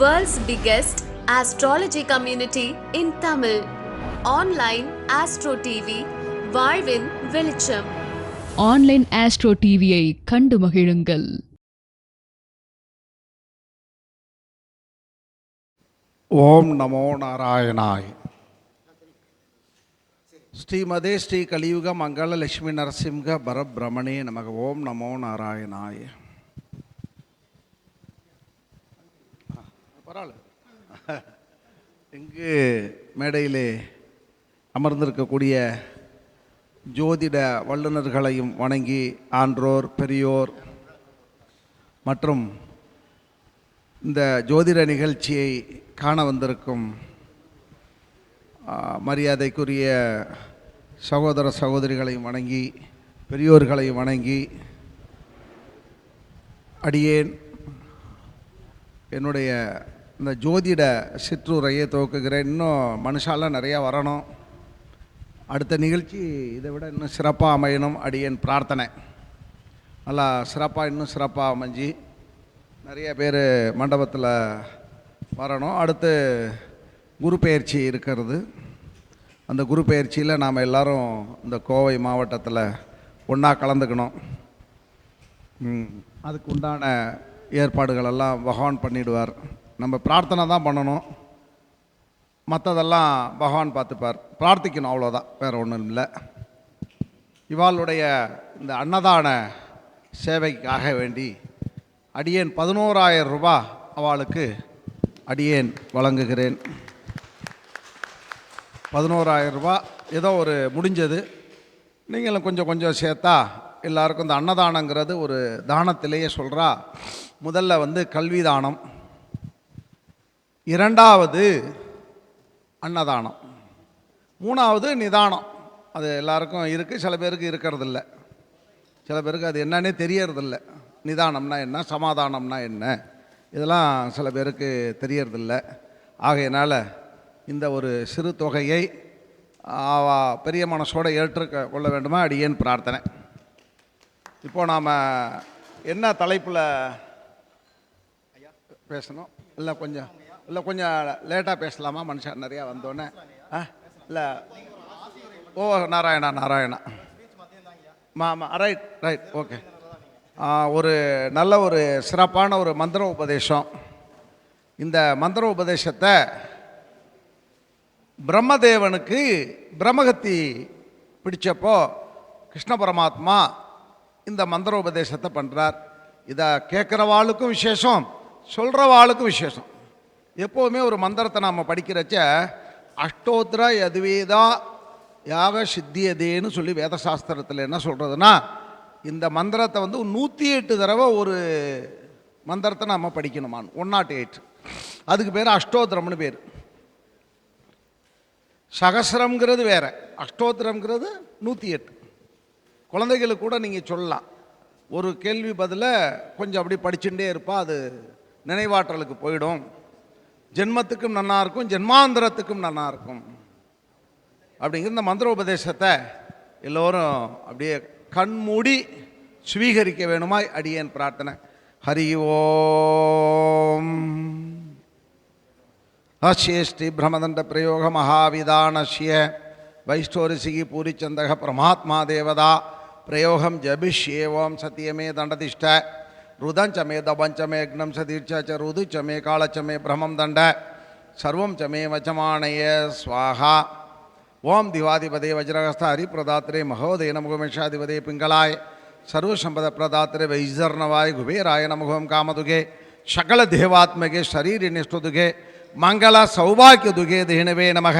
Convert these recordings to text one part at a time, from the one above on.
World's biggest astrology community in Tamil. Online Astro TV, வாழ்வின் வெளிச்சம். Online astro டிவியை கண்டு மகிழுங்கள். ஓம் நமோ நாராயணாய். ஸ்ரீமதே ஸ்ரீ கலியுக மங்கள லட்சுமி நரசிம்ஹ பரபிரமணே நமக. ஓம் நமோ நாராயணாய். பரவாயில்ல. இங்கு மேடையிலே அமர்ந்திருக்கக்கூடிய ஜோதிட வல்லுநர்களையும் வணங்கி ஆன்றோர் பெரியோர் மற்றும் இந்த ஜோதிட நிகழ்ச்சியை காண வந்திருக்கும் மரியாதைக்குரிய சகோதர சகோதரிகளையும் வணங்கி பெரியோர்களையும் வணங்கி அடியேன். என்னுடைய இந்த ஜோதிட சிற்றுரையை துவக்குகிறேன். இன்னும் மனுஷாலாம் நிறையா வரணும். அடுத்த நிகழ்ச்சி இதை விட இன்னும் சிறப்பாக அமையணும் அடியேன் பிரார்த்தனை. நல்லா சிறப்பாக இன்னும் சிறப்பாக அமைஞ்சு நிறைய பேர் மண்டபத்தில் வரணும். அடுத்து குரு பயிற்சி இருக்கிறது. அந்த குரு பயிற்சியில் நாம் எல்லாரும் இந்த கோவை மாவட்டத்தில் ஒன்றா கலந்துக்கணும். அதுக்கு உண்டான ஏற்பாடுகளெல்லாம் பகவான் பண்ணிடுவார். நம்ம பிரார்த்தனை தான் பண்ணணும். மற்றதெல்லாம் பகவான் பார்த்துப்பார். பிரார்த்திக்கணும் அவ்வளோதான் வேறு ஒன்றும் இல்லை. இவாளுடைய இந்த அன்னதான சேவைக்காக வேண்டி அடியேன் பதினோராயிரம் ரூபா அவளுக்கு அடியேன் வழங்குகிறேன். பதினோராயிரம் ரூபா ஏதோ ஒரு முடிஞ்சது. நீங்களும் கொஞ்சம் கொஞ்சம் சேர்த்தா எல்லாருக்கும் இந்த அன்னதானங்கிறது ஒரு தானத்திலேயே சொல்கிறா முதல்ல வந்து கல்வி தானம் இரண்டாவது அன்னதானம். மூணாவது நிதானம். அது எல்லாருக்கும் இருக்குது சில பேருக்கு இருக்கிறதில்ல. சில பேருக்கு அது என்னன்னே தெரியறதில்ல. நிதானம்னா என்ன சமாதானம்னா என்ன இதெல்லாம் சில பேருக்கு தெரியறதில்ல. ஆகையினால் இந்த ஒரு சிறு தொகையை பெரிய மனசோடு ஏற்றுக்க கொள்ள வேண்டுமா? அடியேன் பிரார்த்தனை. இப்போது நாம் என்ன தலைப்பில் பேசணும்? இல்லை கொஞ்சம் இல்லை கொஞ்சம் லேட்டாக பேசலாமா? மனுஷன் நிறையா வந்தோடனே. ஆ? இல்லை. ஓ நாராயணா நாராயணா. ஆமாம் ரைட் ரைட் ஓகே ஒரு நல்ல ஒரு சிறப்பான ஒரு மந்திர உபதேசம். இந்த மந்திர உபதேசத்தை பிரம்மதேவனுக்கு பிரம்மகத்தி பிடிச்சப்போ கிருஷ்ண பரமாத்மா இந்த மந்திர உபதேசத்தை பண்ணுறார் இதை கேட்குறவாளுக்கும் விசேஷம் சொல்கிறவாளுக்கும் விசேஷம். எப்போவுமே ஒரு மந்திரத்தை நாம் படிக்கிறச்ச அஷ்டோத்திர யதுவேதா யாக சித்தியதேன்னு சொல்லி வேதசாஸ்திரத்தில் என்ன சொல்கிறதுனா இந்த மந்திரத்தை வந்து நூற்றி எட்டு தடவை ஒரு மந்திரத்தை நம்ம படிக்கணுமான் ஒன் நாட் எயிட் அதுக்கு பேர் அஷ்டோத்திரம்னு பேர். சகசிரம்ங்கிறது வேறு அஷ்டோத்திரம்ங்கிறது நூற்றி எட்டு. குழந்தைகளுக்கு கூட நீங்கள் சொல்லலாம். ஒரு கேள்வி பதில கொஞ்சம் அப்படி படிச்சுட்டே இருப்பா அது நினைவாற்றலுக்கு போயிடும். ஜென்மத்துக்கும் நன்னா இருக்கும் ஜென்மாந்திரத்துக்கும் நன்னா இருக்கும். அப்படிங்கிற இந்த மந்திர உபதேசத்தை எல்லோரும் அப்படியே கண்மூடி சுவீகரிக்க வேணுமாய் அடியேன் பிரார்த்தனை. ஹரி ஓம். அஸ்யேஷ்டி பிரமதண்ட பிரயோக மகாவிதானஸ்ய வைஷ்டோரிசிகி பூரிச்சந்தக பிரமாத்மா தேவதா. பிரயோகம் ஜபிஷ்யேவோம் சத்தியமே தண்டதிஷ்ட. रुदञ्च मे दवञ्च मे अग्नम सदीर्च च रुदु च मे काल च मे भ्रमं दंड सर्व च मे वचमाणय स्वाहा। ओम दिवाधिपदे वज्रगस्थ हरिप्रदात्रे महोदय नमुगमेशाधिपते पिंगलाय सर्वसंपद प्रदात्रे वैजर्णवाय कुबेराय नमगों कामदुगे सकलदेवात्मगे मंगल सौभाग्य दुगे देहिणवे नमः।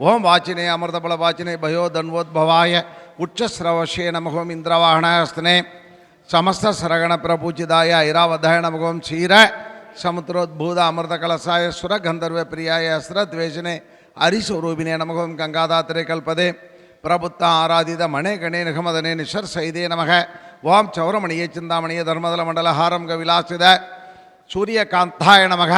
ओम वाचिने, अमृतफलवाचिने, भयो धन्वोद्भवाय उच्चस्रवशे नमगोम् इन्द्रवाहणहस्तने సమస్త సరగణ ప్రపూజితాయ ఐరావధాయ నమగం క్షీర సముద్రోద్భూత అమృత కలసాయ సుర గంధర్వ ప్రియాయ అస్ర ద్వేషణే హరిస్వరూపిణే నమగం గంగాధాత్రే కల్పదే பிரபுத்த ஆராதித மணே கணே நிகமதனே நிஷர் சைதே நமக ஓம் சௌரமணியே சிந்தாமணியே தர்மதல மண்டல ஹாரம் கவிலாசித சூரியகாந்தாய நமக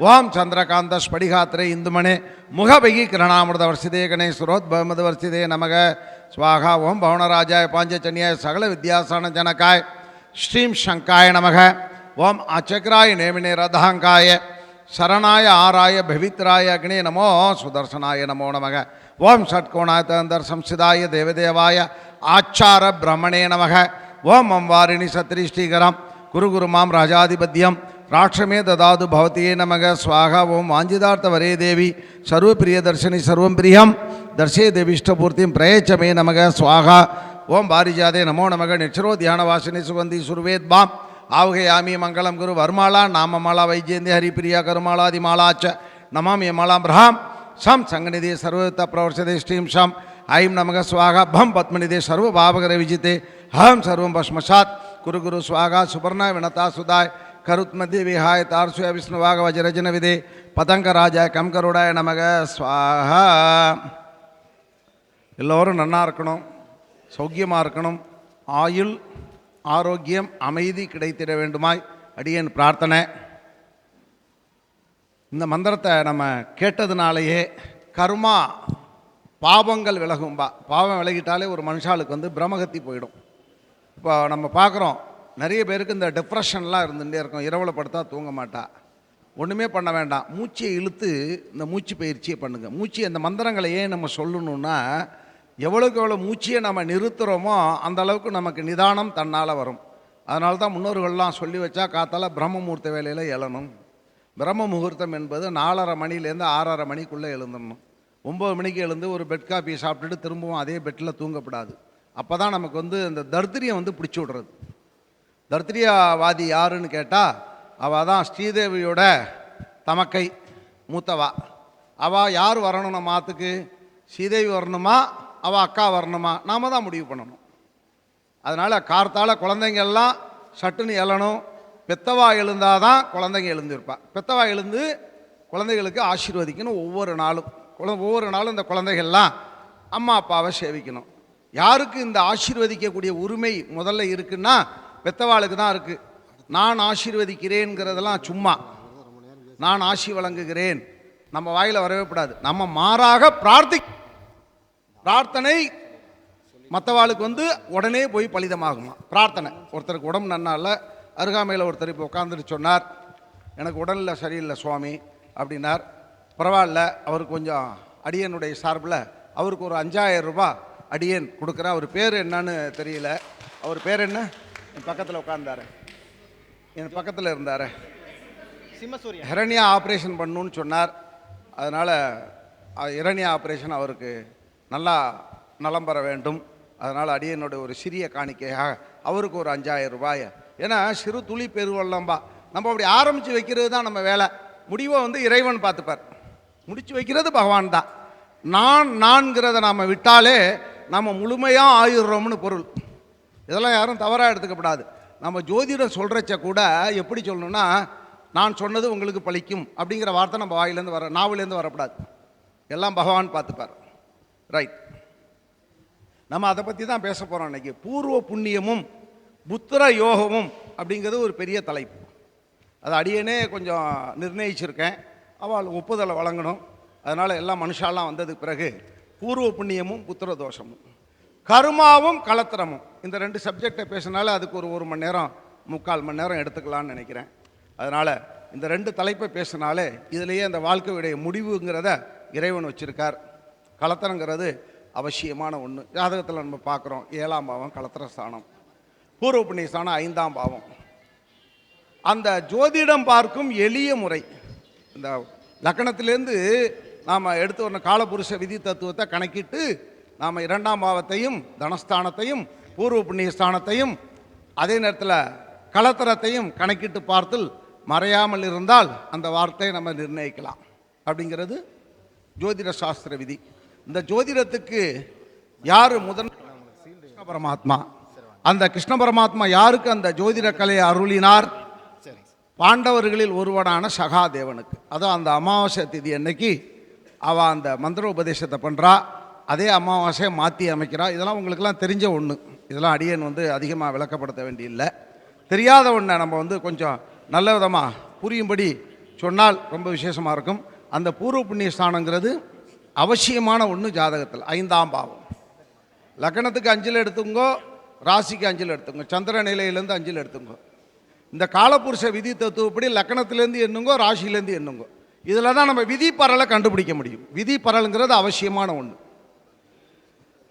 ಓಂ ಚಂದ್ರಕಾಂತ ಸ್ಫಟಿಗಾತ್ರೆ ಇಂದುಮಣೆ ಮುಖಬೆಗಿ ಕಿರಣಾಮೃತ ವರ್ಷಿದೆ ಗಣೇಶ್ವರೋದ್ಭವಮದ ವರ್ಷಿದೆ ನಮಗ ಸ್ವಾಹ ಓಂ ಭವನರಾಜಾಯ ಪಾಂಚಜನ್ಯಾಯ ಸಕಲ ವಿದ್ಯಾಸನ ಜನಕಾಯ ಶ್ರೀಂ ಶಂಕಾಯ ನಮಃ ಓಂ ಅಚಕ್ರಾಯ ನೇಮಿನೆ ರಥಾಂಕಾಯ சரணாய ஆராய பவித்ராய அக்னே நமோ சுதர்சனாய நமோ நமக ஓம் ஷட்கோணாய தந்தர் சம்சிதாய தேவதேவாய ஆச்சார பிரம்மணே நமக ஓம் அம்வாரிணி சத்ரி ஸ்ரீகரம் குரு குரு மாம் ராஜாதிபத்தியம் ராட்சமே ததாது பவதியே நமக. ஸ்வாகா ஓம் வாஞ்சிதார்த்த வரே தேவி. சர்வபிரிய தர்ஷினி சர்வம் பிரியம். தர்ஷே தேவி இஷ்டபூர்த்தியும் பிரயச்சமே நமக. ஸ்வாகா ஓம் பாரிஜாதே நமோ நமக. நிச்சரோ தியானவாசினி சுகந்தி சுர்வேத்பாம் ஆவுகையாமி மங்களம் குரு வர்மாலா. நாமமாலா வைஜேந்தி ஹரிப்பிரியா கருமாலாதிமாலாச்ச நமாமி மாலாம் பிரஹாம். சம் சங்கநிதி சர்வத்த பிரவர்ஷதே ஸ்ரீம் ஷம். ஐம் நமக ஸ்வாகா பம் பத்மநிதே சர்வ பாவகர விஜிதே ஹம் சர்வம் பஸ்மசாத் குரு குரு ஸ்வாகா சுபர்ண வினதா சுதாய். கருத்மதி விஹாய் தார்சுய விஷ்ணுவாக வஜரஜன விதி பதங்க ராஜா நமக. ஸ்வாஹா. எல்லோரும் நன்னா இருக்கணும் சௌக்கியமாக இருக்கணும். ஆயுள் ஆரோக்கியம் அமைதி கிடைத்திட வேண்டுமாய் அடியேன் பிரார்த்தனை. இந்த மந்திரத்தை நம்ம கேட்டதுனாலேயே கர்மா பாவங்கள் விலகும்பா. பாவம் விலகிட்டாலே ஒரு மனுஷாளுக்கு வந்து பிரமகத்தி போயிடும். இப்போ நம்ம பார்க்குறோம் நிறைய பேருக்கு இந்த டிப்ரெஷன்லாம் இருந்துகிட்டே இருக்கும். இரவில் படுத்தா தூங்க மாட்டா. ஒன்றுமே பண்ண வேண்டாம். மூச்சை இழுத்து இந்த மூச்சு பயிற்சியை பண்ணுங்கள் மூச்சு அந்த மந்திரங்களை ஏன் நம்ம சொல்லணுன்னா எவ்வளோக்கு எவ்வளோ மூச்சையை நம்ம நிறுத்துகிறோமோ அந்த அளவுக்கு நமக்கு நிதானம் தன்னால் வரும். அதனால தான் முன்னோர்கள்லாம் சொல்லி வச்சா காத்தால பிரம்ம முகூர்த்த வேலையில் எழணும். பிரம்ம முகூர்த்தம் என்பது நாலரை மணிலேருந்து ஆறரை மணிக்குள்ளே எழுந்துடணும் ஒம்பது மணிக்கு எழுந்து ஒரு பெட் காப்பி சாப்பிட்டுட்டு திரும்பவும் அதே பெட்டில் தூங்கப்படாது. அப்போ தான் நமக்கு வந்து இந்த தர்திரியம் வந்து பிடிச்சி விடுறது. தர்திரியவாதி யாருன்னு கேட்டால் அவள் தான் ஸ்ரீதேவியோட தமக்கை மூத்தவா. அவள் யார் வரணும் நம்ம ஆத்துக்கு ஸ்ரீதேவி வரணுமா? அவள் அக்கா வரணுமா? நாம் தான் முடிவு பண்ணணும். அதனால் கார்த்தால் குழந்தைங்கள்லாம் சட்டுன்னு எழணும். பெத்தவா எழுந்தாதான் குழந்தைங்க எழுந்திருப்பா. பெத்தவா எழுந்து குழந்தைகளுக்கு ஆசீர்வதிக்கணும் ஒவ்வொரு நாளும். குழ- ஒவ்வொரு நாளும் இந்த குழந்தைகள்லாம் அம்மா அப்பாவை சேவிக்கணும். யாருக்கு இந்த ஆசீர்வதிக்கக்கூடிய உரிமை முதல்ல இருக்குன்னா பெத்தவாளுக்கு தான் இருக்குது நான் ஆசீர்வதிக்கிறேங்கிறதெல்லாம் சும்மா. நான் ஆசி வழங்குகிறேன். நம்ம வாயில் வரவே கூடாது. நம்ம மாறாக பிரார்த்தி பிரார்த்தனை மற்றவாளுக்கு வந்து உடனே போய் பலிதமாகுமா? பிரார்த்தனை. ஒருத்தருக்கு உடம்பு நன்னால இல்லை அருகாமையில் ஒருத்தர் இப்போ உட்காந்துட்டு சொன்னார் எனக்கு உடலில் சரியில்லை சுவாமி அப்படின்னார். பரவாயில்ல அவர் கொஞ்சம் அடியனுடைய சார்பில் அவருக்கு ஒரு அஞ்சாயிரம் ரூபாய் அடியன் கொடுக்குறேன் அவர் பேர் என்னன்னு தெரியல. அவர் பேர் என்ன? என் பக்கத்தில் உட்கார்ந்தாரு. என் பக்கத்தில் இருந்தார். சிம்மசூரியன் ஹெரணியா ஆப்ரேஷன் பண்ணணும்னு சொன்னார். அதனால் இரணியா ஆப்ரேஷன் அவருக்கு நல்லா நலம் பெற வேண்டும். அதனால் அடியனோட ஒரு சிறிய காணிக்கையாக அவருக்கு ஒரு அஞ்சாயிரம் ரூபாய். ஏன்னா சிறு துளி பெருவெள்ளம்பா. நம்ம அப்படி ஆரம்பித்து வைக்கிறது தான் நம்ம வேலை. முடிவை வந்து இறைவன் பார்த்துப்பார். முடிச்சு வைக்கிறது பகவான் தான். நான் நான்கிறத நாம் விட்டாலே நம்ம முழுமையாக ஆயிடுறோம்னு பொருள். இதெல்லாம் யாரும் தவறாக எடுத்துக்கப்படாது நம்ம ஜோதிடம் சொல்கிறச்ச கூட எப்படி சொல்லணும்னா நான் சொன்னது உங்களுக்கு பலிக்கும் அப்படிங்கிற வார்த்தை நம்ம வாயிலேருந்து வர நாவிலேருந்து வரக்கூடாது. எல்லாம் பகவான் பார்த்துப்பார். ரைட் நம்ம அதை பற்றி தான் பேச போகிறோம் இன்னைக்கு பூர்வ புண்ணியமும் புத்திர யோகமும் அப்படிங்கிறது ஒரு பெரிய தலைப்பு. அது அடியனே கொஞ்சம் நிர்ணயிச்சிருக்கேன். அவள் ஒப்புதலை வழங்கணும். அதனால் எல்லா மனுஷாலாம் வந்ததுக்கு பிறகு பூர்வ புண்ணியமும் புத்திர தோஷமும். கருமாவும் கலத்திரமும். இந்த ரெண்டு சப்ஜெக்டை பேசினாலே அதுக்கு ஒரு ஒரு மணி நேரம் முக்கால் மணி நேரம் எடுத்துக்கலாம்னு நினைக்கிறேன். அதனால் இந்த ரெண்டு தலைப்பை பேசினாலே இதுலேயே அந்த வாழ்க்கையுடைய முடிவுங்கிறத இறைவன் வச்சிருக்கார். கலத்திரங்கிறது அவசியமான ஒன்று ஜாதகத்தில் நம்ம பார்க்குறோம் ஏழாம் பாவம் கலத்திர ஸ்தானம். பூர்வ புண்ணிய ஸ்தானம் ஐந்தாம் பாவம். அந்த ஜோதிடம் பார்க்கும் எளிய முறை. இந்த லக்கணத்திலேருந்து நாம் எடுத்து வர காலபுருஷ விதி தத்துவத்தை கணக்கிட்டு நாம் இரண்டாம் பாவத்தையும் தனஸ்தானத்தையும் பூர்வ புண்ணிய ஸ்தானத்தையும் அதே நேரத்தில் கலத்தரத்தையும் கணக்கிட்டு பார்த்து மறையாமல் இருந்தால் அந்த வார்த்தையை நம்ம நிர்ணயிக்கலாம். அப்படிங்கிறது ஜோதிட சாஸ்திர விதி. இந்த ஜோதிடத்துக்கு யார் முதன் கிருஷ்ண பரமாத்மா. அந்த கிருஷ்ண பரமாத்மா யாருக்கு அந்த ஜோதிட கலையை அருளினார்? பாண்டவர்களில் ஒருவனான சகாதேவனுக்கு. அதான் அந்த அமாவாசை திதி அன்னைக்கு அவள் அந்த மந்திர உபதேசத்தை பண்ணுறா அதே அமாவாசையை மாற்றி அமைக்கிறா. இதெல்லாம் உங்களுக்கெல்லாம் தெரிஞ்ச ஒன்று இதெல்லாம் அடியன் வந்து அதிகமாக விளக்கப்படுத்த வேண்டியில்லை. தெரியாத ஒன்றை நம்ம வந்து கொஞ்சம் நல்ல விதமாக புரியும்படி சொன்னால் ரொம்ப விசேஷமாக இருக்கும். அந்த பூர்வ புண்ணிய ஸ்தானங்கிறது அவசியமான ஒன்று ஜாதகத்தில். ஐந்தாம் பாவம். லக்னத்துக்கு அஞ்சில் எடுத்துங்கோ ராசிக்கு அஞ்சில் எடுத்துங்க சந்திர நிலையிலேருந்து அஞ்சில் எடுத்துங்கோ. இந்த காலப்புருஷ விதி தத்துவப்படி லக்கணத்திலேருந்து எண்ணுங்கோ ராசியிலேருந்து எண்ணுங்கோ. இதில் தான் நம்ம விதி பரலை கண்டுபிடிக்க முடியும். விதி பரலுங்கிறது அவசியமான ஒன்று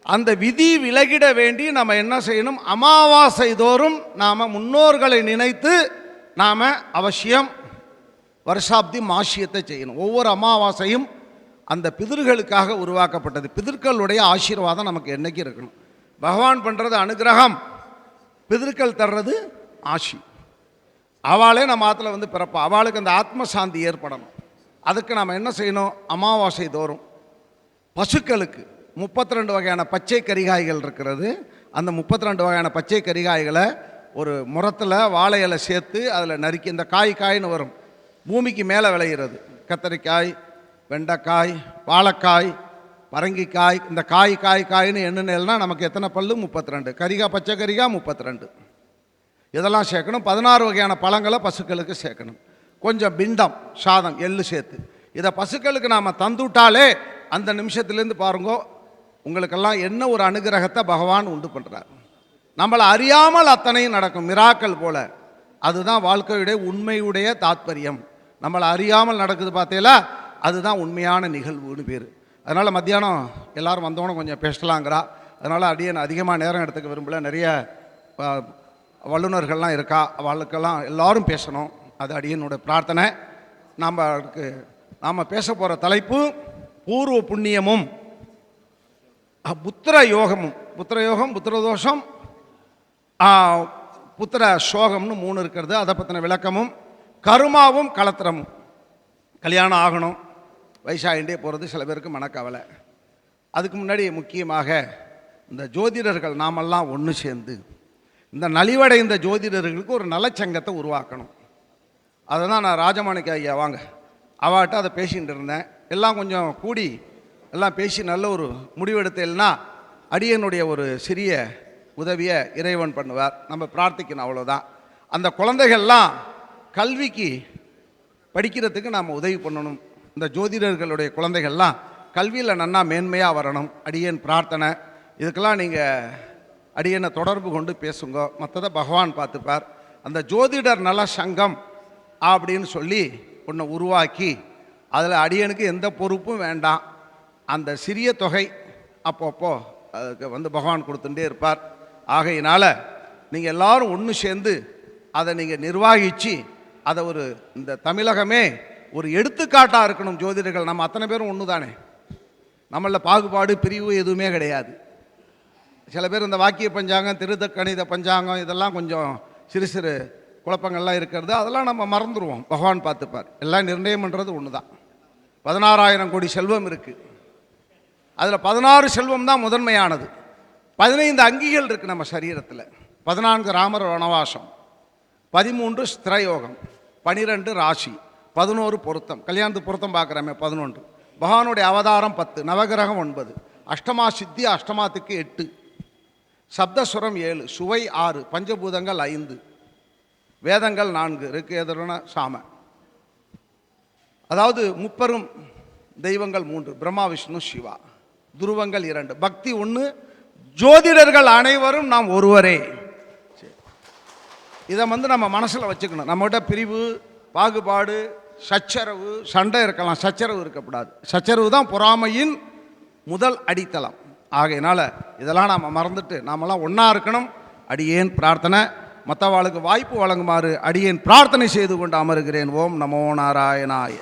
அந்த விதி விலகிட வேண்டி நம்ம என்ன செய்யணும்? அமாவாசை தோறும் நாம் முன்னோர்களை நினைத்து நாம் அவசியம் வருஷாப்தி மாசியத்தை செய்யணும். ஒவ்வொரு அமாவாசையும் அந்த பிதர்களுக்காக உருவாக்கப்பட்டது. பிதர்களுடைய ஆசீர்வாதம் நமக்கு என்றைக்கு இருக்கணும்? பகவான் பண்ணுறது அனுகிரகம். பிதர்கள் தர்றது ஆசி. அவளே நம்ம ஆற்றுல வந்து பிறப்பா. அவளுக்கு அந்த ஆத்ம சாந்தி ஏற்படணும். அதுக்கு நாம் என்ன செய்யணும்? அமாவாசை தோறும் பசுக்களுக்கு முப்பத்தி ரெண்டு வகையான பச்சை கரிகாய்கள் இருக்கிறது. அந்த முப்பத்தி ரெண்டு வகையான பச்சை கரிகாய்களை ஒரு முரத்தில் வாழை இலை சேர்த்து அதில் நறுக்கி இந்த காய் காய்னு வரும். பூமிக்கு மேலே விளையிறது. கத்தரிக்காய் வெண்டைக்காய் வாழைக்காய் பரங்கிக்காய் இந்த காய் காய் காய்னு எண்ணுனேல்னா நமக்கு எத்தனை பல்லு? முப்பத்தி ரெண்டு கரிகா பச்சை கரிகா முப்பத்தி ரெண்டு இதெல்லாம் சேர்க்கணும். பதினாறு வகையான பழங்களை பசுக்களுக்கு சேர்க்கணும். கொஞ்சம் பிண்டம் சாதம் எள்ளு சேர்த்து. இதை பசுக்களுக்கு நாம் தந்துவிட்டாலே அந்த நிமிஷத்துலேருந்து பாருங்கோ உங்களுக்கெல்லாம் என்ன ஒரு அனுகிரகத்தை பகவான் உண்டு பண்ணுறார் நம்மளை அறியாமல் அத்தனையும் நடக்கும் மிராக்கள் போல. அதுதான் வாழ்க்கையுடைய உண்மையுடைய தாத்பரியம். நம்மளை அறியாமல் நடக்குது பார்த்தீங்களா அதுதான் உண்மையான நிகழ்வுன்னு பேர். அதனால் மத்தியானம் எல்லாரும் வந்தோன்னே கொஞ்சம் பேசலாங்கிறா. அதனால் அடியே அதிகமாக நேரம் எடுத்துக்க விரும்பல. நிறைய வல்லுநர்கள்லாம் இருக்கா அவளுக்கெல்லாம் எல்லோரும் பேசணும். அது அடியனோட பிரார்த்தனை. நாம் அதுக்கு நாம் பேச போகிற தலைப்பு பூர்வ புண்ணியமும். புத்திர யோகமும் புத்திர யோகம் புத்திரதோஷம் புத்திர சோகம்னு மூணு இருக்கிறது அதை பற்றின விளக்கமும் கருமாவும் கலத்திரமும் கல்யாணம் ஆகணும் வயசாகிண்டே போகிறது சில பேருக்கு மனக்கவலை அதுக்கு முன்னாடி முக்கியமாக இந்த ஜோதிடர்கள் நாமெல்லாம் ஒன்று சேர்ந்து இந்த நலிவடைந்த ஜோதிடர்களுக்கு ஒரு நலச்சங்கத்தை உருவாக்கணும் அதை தான் நான் ராஜமாணிக்க ஐயா வாங்க அவட்ட அதை பேசிகிட்டு இருந்தேன் எல்லாம் கொஞ்சம் கூடி எல்லாம் பேசி நல்ல ஒரு முடிவெடுத்தேன்னா அடியனுடைய ஒரு சிறிய உதவியை இறைவன் பண்ணுவார். நம்ம பிரார்த்திக்கணும் அவ்வளோதான் அந்த குழந்தைகள்லாம் கல்விக்கு படிக்கிறதுக்கு நாம் உதவி பண்ணணும். இந்த ஜோதிடர்களுடைய குழந்தைகள்லாம் கல்வியில் நன்னா மேன்மையாக வரணும். அடியன் பிரார்த்தனை. இதுக்கெல்லாம் நீங்கள் அடியனை தொடர்பு கொண்டு பேசுங்க. மற்றதை பகவான் பார்த்துப்பார். அந்த ஜோதிடர் நல சங்கம் அப்படின்னு சொல்லி ஒன்று உருவாக்கி அதில் அடியனுக்கு எந்த பொறுப்பும் வேண்டாம். அந்த சிறிய தொகை அப்பப்போ அதுக்கு வந்து பகவான் கொடுத்துட்டே இருப்பார். ஆகையினால் நீங்கள் எல்லாரும் ஒன்று சேர்ந்து அதை நீங்கள் நிர்வாகிச்சு அதை ஒரு இந்த தமிழகமே ஒரு எடுத்துக்காட்டாக இருக்கணும் ஜோதிடர்கள். நம்ம அத்தனை பேரும் ஒன்று தானே நம்மளில் பாகுபாடு பிரிவு எதுவுமே கிடையாது. சில பேர் இந்த வாக்கிய பஞ்சாங்கம் திருத்த கணித பஞ்சாங்கம் இதெல்லாம் கொஞ்சம் சிறு சிறு குழப்பங்கள்லாம் இருக்கிறது. அதெல்லாம் நம்ம மறந்துடுவோம் பகவான் பார்த்துப்பார். எல்லாம் நிர்ணயம் பண்ணுறது ஒன்று தான் பதினாறாயிரம் கோடி செல்வம் இருக்குது அதில் பதினாறு செல்வம் தான் முதன்மையானது. பதினைந்து அங்கிகள் இருக்குது நம்ம சரீரத்தில். பதினான்கு ராமர் வனவாசம். பதிமூன்று ஸ்திரயோகம். பனிரெண்டு ராசி. பதினோரு பொருத்தம். கல்யாணத்து பொருத்தம் பார்க்குறமே பதினொன்று. பகவானுடைய அவதாரம் பத்து நவகிரகம் ஒன்பது. அஷ்டமா சித்தி அஷ்டமாத்துக்கு எட்டு. சப்தஸ்வரம் ஏழு சுவை ஆறு பஞ்சபூதங்கள் ஐந்து. வேதங்கள் நான்கு ருக்கு சாம. அதாவது முப்பெரும் தெய்வங்கள் மூன்று பிரம்மா விஷ்ணு சிவா. துருவங்கள் இரண்டு. பக்தி ஒன்று ஜோதிடர்கள் அனைவரும் நாம் ஒருவரே. இதை வந்து நம்ம மனசில் வச்சுக்கணும். நம்மகிட்ட பிரிவு பாகுபாடு சச்சரவு சண்டை இருக்கலாம். சச்சரவு இருக்கக்கூடாது. சச்சரவு தான் பொறாமையின் முதல் அடித்தளம். ஆகையினால் இதெல்லாம் நாம் மறந்துட்டு நாமெல்லாம் ஒன்றா இருக்கணும். அடியேன் பிரார்த்தனை. மற்றவாளுக்கு வாய்ப்பு வழங்குமாறு அடியேன் பிரார்த்தனை செய்து கொண்டு அமருகிறேன். ஓம் நமோ நாராயணாய.